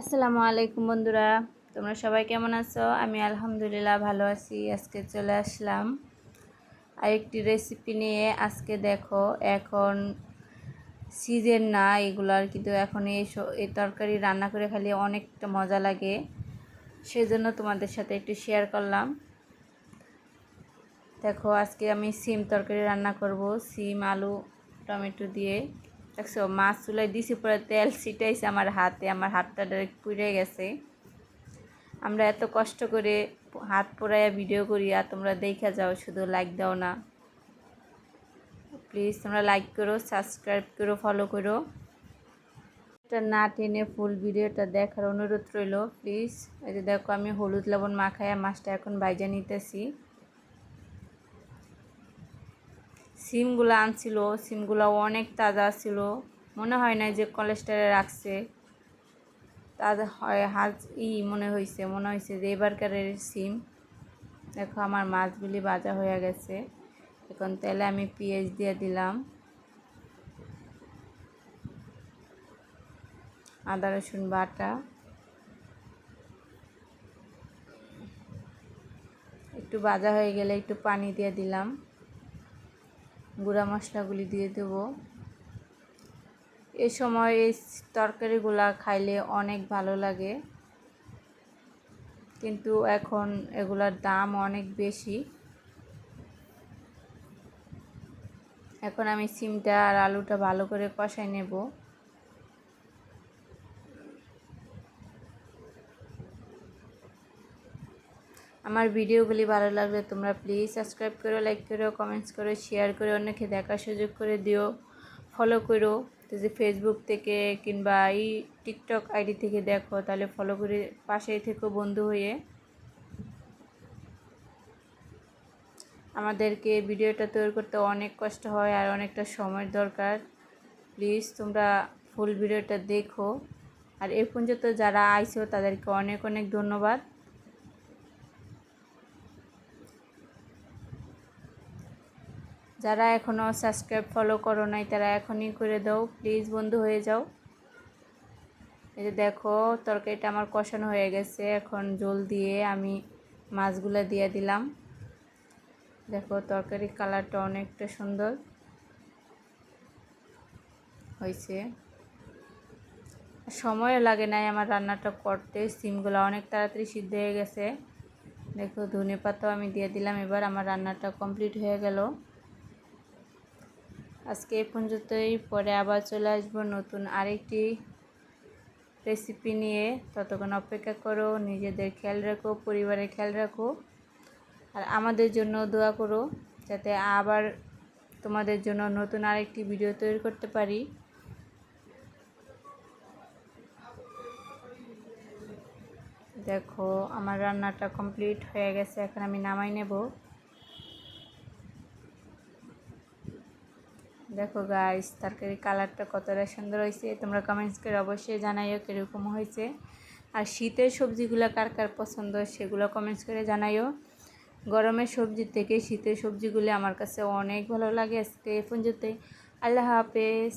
আসসালামু আলাইকুম বন্ধুরা, তোমরা সবাই কেমন আছো? আমি আলহামদুলিল্লাহ ভালো আছি, আজকে চলে আসলাম আরেকটি রেসিপি নিয়ে। আজকে দেখো, এখন সিজন না এগুলার কিন্তু এখন এই এই তরকারি রান্না করে খালি অনেকটা মজা লাগে। সেজন্য তোমাদের সাথে একটু শেয়ার করলাম। দেখো, আজকে আমি সিম তরকারি রান্না করব, সিম, আলু, টমেটো দিয়ে। দেখছ, মাছ চুলাই দিছি পরে তেল ছিটাইছে আমার হাতে আমার হাতটা ডাইরেক্ট পুড়ে গেছে। আমরা এত কষ্ট করে হাত পোড়াইয়া ভিডিও করি, আর তোমরা দেখা যাও, শুধু লাইক দাও না। প্লিজ তোমরা লাইক করো সাবস্ক্রাইব করো ফলো করো। এটা না টেনে ফুল ভিডিওটা দেখার অনুরোধ রইল প্লিজ এই যে দেখো, আমি হলুদ লবণ মাখাইয়া মাছটা এখন বাইজা নিতেছি। সিমগুলো আনছিল, সিমগুলো অনেক তাজা ছিল। মনে হয় না যে কলেস্টারে রাখছে তাজা হয়, হাজ, ই মনে হয়েছে মনে হয়েছে যে এবারকারের সিম। দেখো আমার মাছগুলি বাজা হয়ে গেছে। এখন তেলে আমি পেঁয়াজ দিয়ে দিলাম। আদা, রসুন বাটা। একটু বাজা হয়ে গেলে একটু পানি দিয়ে দিলাম। গুঁড়া মশলাগুলি দিয়ে দেব। এ সময় এই তরকারিগুলা খাইলে অনেক ভালো লাগে। কিন্তু এখন এগুলার দাম অনেক বেশি। এখন আমি সিমটা আর আলুটা ভালো করে কষাই নেব। আমার ভিডিওগুলি ভালো লাগলে তোমরা প্লিজ সাবস্ক্রাইব করো লাইক করো কমেন্টস করো শেয়ার করে অনেকে দেখার সুযোগ করে দিও ফলো করো। যদি ফেসবুক থেকে কিংবা এই টিকটক আইডি থেকে দেখো, তাহলে ফলো করে পাশেই থেকো বন্ধু হয়ে। আমাদেরকে ভিডিওটা তৈরি করতে অনেক কষ্ট হয় আর অনেকটা সময়ের দরকার। প্লিজ তোমরা ফুল ভিডিওটা দেখো। আর এ পর্যন্ত যারা আইছো, তাদেরকে অনেক অনেক ধন্যবাদ। যারা এখনও সাবস্ক্রাইব ফলো করো নাই, তারা এখনই করে দাও। প্লিজ বন্ধু হয়ে যাও। এই যে দেখো, তরকারিটা আমার কষানো হয়ে গেছে। এখন জল দিয়ে আমি মাছগুলো দিয়ে দিলাম। দেখো তরকারির কালারটা অনেকটা সুন্দর হয়েছে। সময়ও লাগে নাই আমার রান্নাটা করতে। সিমগুলো অনেক তাড়াতাড়ি সিদ্ধ হয়ে গেছে। দেখো ধনে পাতাও আমি দিয়ে দিলাম। এবার আমার রান্নাটা কমপ্লিট হয়ে গেল। আজকে এই পর্যন্তই। পরে আবার চলে আসব নতুন আরেকটি রেসিপি নিয়ে। ততক্ষণ অপেক্ষা করো, নিজেদের খেয়াল রাখো, পরিবারের খেয়াল রাখো। আর আমাদের জন্য দোয়া করো, যাতে আবার তোমাদের জন্য নতুন আরেকটি ভিডিও তৈরি করতে পারি। দেখো, আমার রান্নাটা কমপ্লিট হয়ে গেছে, এখন আমি নামাই নেব। দেখো গাইস তরকারি কালারটা কতটা সুন্দর হয়েছে। তোমরা কমেন্টস করে অবশ্যই জানাইও কীরকম হয়েছে। আর শীতের সবজিগুলো কার কার পছন্দ, সেগুলো কমেন্টস করে জানাইও। গরমের সবজি থেকে শীতের সবজিগুলি আমার কাছে অনেক ভালো লাগে আজকে এ পর্যন্তই। আল্লাহ হাফেজ।